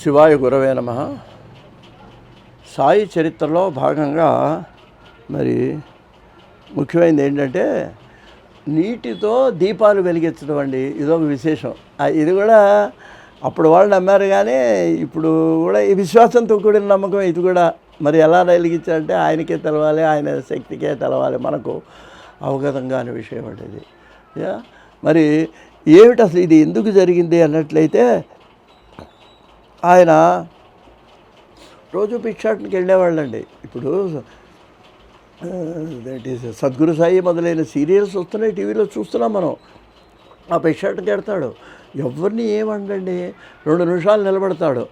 శివాయ గురవే నమ. సాయి చరిత్రలో భాగంగా మరి ముఖ్యమైనది ఏంటంటే నీటితో దీపాలు వెలిగించడం అండి ఇదొక విశేషం. ఇది కూడా అప్పుడు వాళ్ళు నమ్మారు కానీ ఇప్పుడు కూడా ఈ విశ్వాసంతో కూడిన నమ్మకం ఇది కూడా. మరి ఎలా వెలిగించాలంటే ఆయనకే తెలవాలి ఆయన శక్తికే తెలవాలి మనకు అవగతం కాని విషయం అండి ఇది. మరి ఏమిటి అసలు ఇది? ఎందుకు జరిగింది అన్నట్లయితే ఆయన రోజు భిక్షాటనకి వెళ్ళేవాళ్ళండి. ఇప్పుడు దట్ ఈస్ సద్గురు సాయి మొదలైన సీరియల్స్ వస్తున్నాయి టీవీలో చూస్తున్నాం మనం. ఆ భిక్షాటనకి వెడతాడు ఎవరిని ఏమండండి? రెండు నిమిషాలు నిలబడతాడు.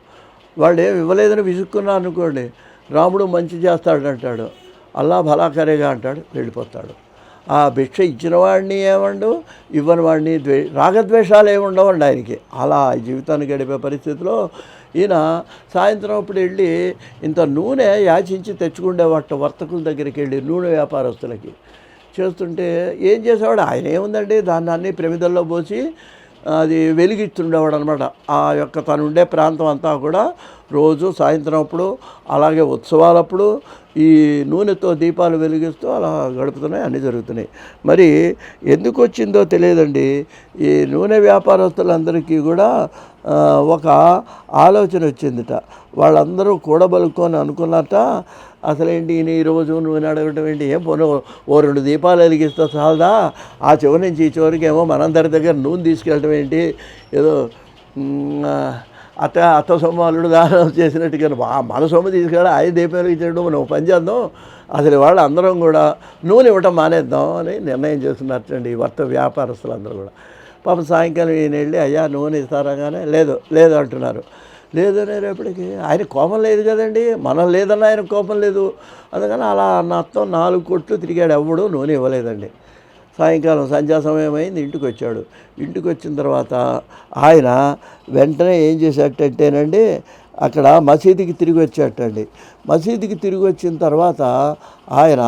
వాళ్ళు ఏం ఇవ్వలేదని విసుక్కున్నా అనుకోండి రాముడు మంచి చేస్తాడంటాడు. అల్లా భలాకరేగా అంటాడు వెళ్ళిపోతాడు. ఆ భిక్ష ఇచ్చిన వాడిని ఏమండు? ఇవ్వని వాడిని ద్వే రాగద్వేషాలు ఏముండవండి ఆయనకి. అలా జీవితాన్ని గడిపే పరిస్థితిలో ఈయన సాయంత్రం అప్పుడు వెళ్ళి ఇంత నూనె యాచించి తెచ్చుకుండేవాట వర్తకుల దగ్గరికి వెళ్ళి నూనె వ్యాపారస్తులకి. చేస్తుంటే ఏం చేసేవాడు? ఆయన ఏముందండి? దాన్ని అన్ని ప్రమిదల్లో పోసి అది వెలిగిస్తుండేవాడు అనమాట ఆ యొక్క తను ఉండే ప్రాంతం అంతా కూడా రోజు సాయంత్రం అప్పుడు అలాగే ఉత్సవాలప్పుడు ఈ నూనెతో దీపాలు వెలిగిస్తూ అలా గడుపుతున్నాయి అన్నీ జరుగుతున్నాయి. మరి ఎందుకు వచ్చిందో తెలియదండి. ఈ నూనె వ్యాపారస్తులందరికీ కూడా ఒక ఆలోచన వచ్చిందిట. వాళ్ళందరూ కూడబలుకొని అనుకున్నట్ట అసలేంటి ఈయన ఈరోజు నూనె అడగటం ఏంటి? ఏం పోను ఓ రెండు దీపాలు వెలిగిస్తే చాలదా? ఆ చివరి నుంచి ఈ చివరికి ఏమో మనందరి దగ్గర నూనె తీసుకెళ్ళటం ఏంటి? ఏదో అత్త అత్త సొమ్ము అల్లుడు దానం చేసినట్టుగా మన సొమ్ము తీసుకెళ్ళి ఆయన దీపం ఇచ్చాడు నువ్వు పని చేద్దాం. అసలు వాళ్ళు అందరం కూడా నూనె ఇవ్వటం మానేద్దాం అని నిర్ణయం చేస్తున్నట్టండి ఈ వర్త వ్యాపారస్తులందరూ కూడా. పాపం సాయంకాలం ఈయన వెళ్ళి అయ్యా నూనె ఇస్తారాగానే లేదు లేదు అంటున్నారు. లేదు రేపటికి ఆయన కోపం లేదు కదండి. మనం లేదన్న ఆయన కోపం లేదు. అందుకని అలా అన్నతో నాలుగు కొట్లు తిరిగాడు. ఎవడు నూనె ఇవ్వలేదండి. సాయంకాలం సంధ్యా సమయం అయింది ఇంటికి వచ్చాడు ఇంటికి వచ్చిన తర్వాత ఆయన వెంటనే ఏం చేసేటంటేనండి అక్కడ మసీదుకి తిరిగి వచ్చేటండి మసీదుకి తిరిగి వచ్చిన తర్వాత ఆయన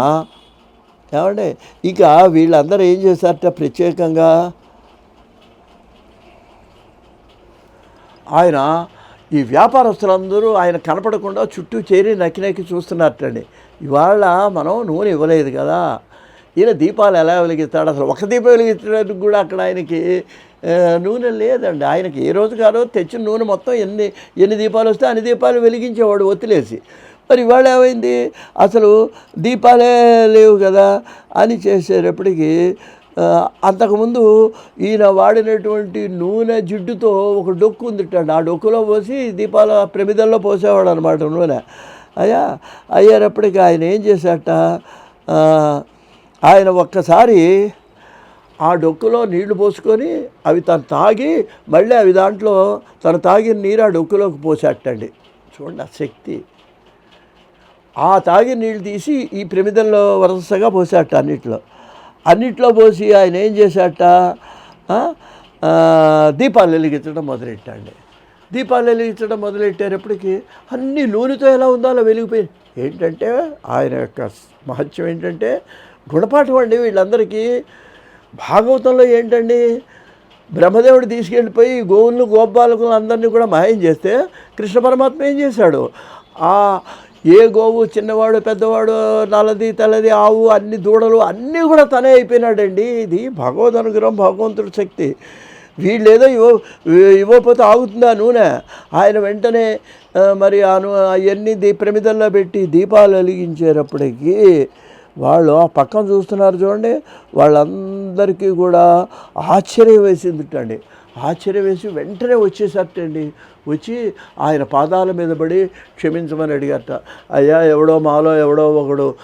ఏమండి ఇక వీళ్ళందరూ ఏం చేశారట ప్రత్యేకంగా? ఆయన ఈ వ్యాపారస్తులందరూ ఆయన కనపడకుండా చుట్టూ చేరి నక్కి నక్కి చూస్తున్నట్టండి ఇవాళ మనం నూనె ఇవ్వలేదు కదా. ఈయన దీపాలు ఎలా వెలిగిస్తాడు? అసలు ఒక దీపం వెలిగించడానికి కూడా అక్కడ ఆయనకి నూనె లేదండి. ఆయనకి ఏ రోజు కాదో తెచ్చిన నూనె మొత్తం ఎన్ని ఎన్ని దీపాలు వస్తే అన్ని దీపాలు వెలిగించేవాడు ఒత్తిలేసి. మరి ఇవాళ ఏమైంది? అసలు దీపాలే లేవు కదా అని చేసేటప్పటికీ అంతకుముందు ఈయన వాడినటువంటి నూనె జిడ్డుతో ఒక డొక్కు ఉందిటండి. ఆ డొక్కులో పోసి దీపాల ప్రమిదల్లో పోసేవాడు అనమాట నూనె. అయ్యా అయ్యేటప్పటికి ఆయన ఏం చేశాట ఆయన ఒక్కసారి ఆ డొక్కులో నీళ్ళు పోసుకొని అవి తను తాగి మళ్ళీ అవి దాంట్లో తను తాగిన నీరు ఆ డొక్కులోకి పోసేటండి చూడండి ఆ శక్తి. ఆ తాగి నీళ్ళు తీసి ఈ ప్రమిదంలో వరుసగా పోసాట అన్నిట్లో. అన్నిట్లో పోసి ఆయన ఏం చేశాట దీపాలు వెలిగించడం మొదలెట్టండి. దీపాలు వెలిగించడం మొదలెట్టేటప్పటికి అన్ని నూనెతో ఎలా ఉందో అలా వెలిగిపోయి ఏంటంటే ఆయన యొక్క మహత్యం ఏంటంటే గుణపాఠం అండి వీళ్ళందరికీ. భాగవతంలో ఏంటండి? బ్రహ్మదేవుడు తీసుకెళ్ళిపోయి గోవులను గోపాలకులను అందరినీ కూడా మాయం చేస్తే కృష్ణ పరమాత్మ ఏం చేశాడు? ఆ ఏ గోవు చిన్నవాడు పెద్దవాడు నల్లది తెల్లది ఆవు అన్ని దూడలు అన్నీ కూడా తనే అయిపోయినాడండి. ఇది భగవద్ అనుగ్రహం భగవంతుడి శక్తి. వీళ్ళు ఏదో ఇవ్వ ఇవ్వకపోతే ఆగుతుందా నూనె? ఆయన వెంటనే మరి అను అవన్నీ దీ ప్రమిదల్లో పెట్టి దీపాలు వెలిగించేటప్పటికీ వాళ్ళు ఆ పక్కన చూస్తున్నారు చూడండి వాళ్ళందరికీ కూడా ఆశ్చర్యం వేసిందిటండి. ఆశ్చర్యం వేసి వెంటనే వచ్చేసట్టండి వచ్చి ఆయన పాదాల మీద పడి క్షమించమని అడిగారట. అయ్యా ఎవడో మాలో ఎవడో ఒకడు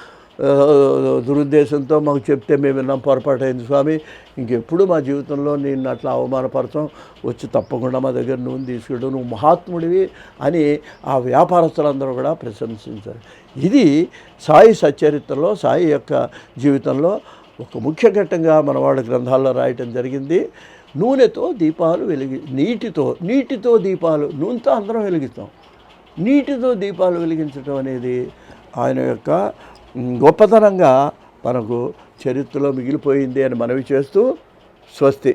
దురుద్దేశంతో మాకు చెప్తే మేము విన్నాం పొరపాటు అయింది స్వామి. ఇంకెప్పుడు మా జీవితంలో నేను అట్లా అవమానపరచం? వచ్చి తప్పకుండా మా దగ్గర నూనె తీసుకెళ్ళు నువ్వు మహాత్ముడివి అని ఆ వ్యాపారస్తులందరూ కూడా ప్రశంసించారు. ఇది సాయి సచరిత్రలో సాయి యొక్క జీవితంలో ఒక ముఖ్య ఘట్టంగా మన వాళ్ళ గ్రంథాల్లో రాయటం జరిగింది. నూనెతో దీపాలు వెలిగి నీటితో నీటితో దీపాలు నూనెతో అందరం వెలిగిస్తాం. నీటితో దీపాలు వెలిగించడం అనేది ఆయన యొక్క గొప్పతనంగా మనకు చరిత్రలో మిగిలిపోయింది అని మనవి చేస్తూ స్వస్తి.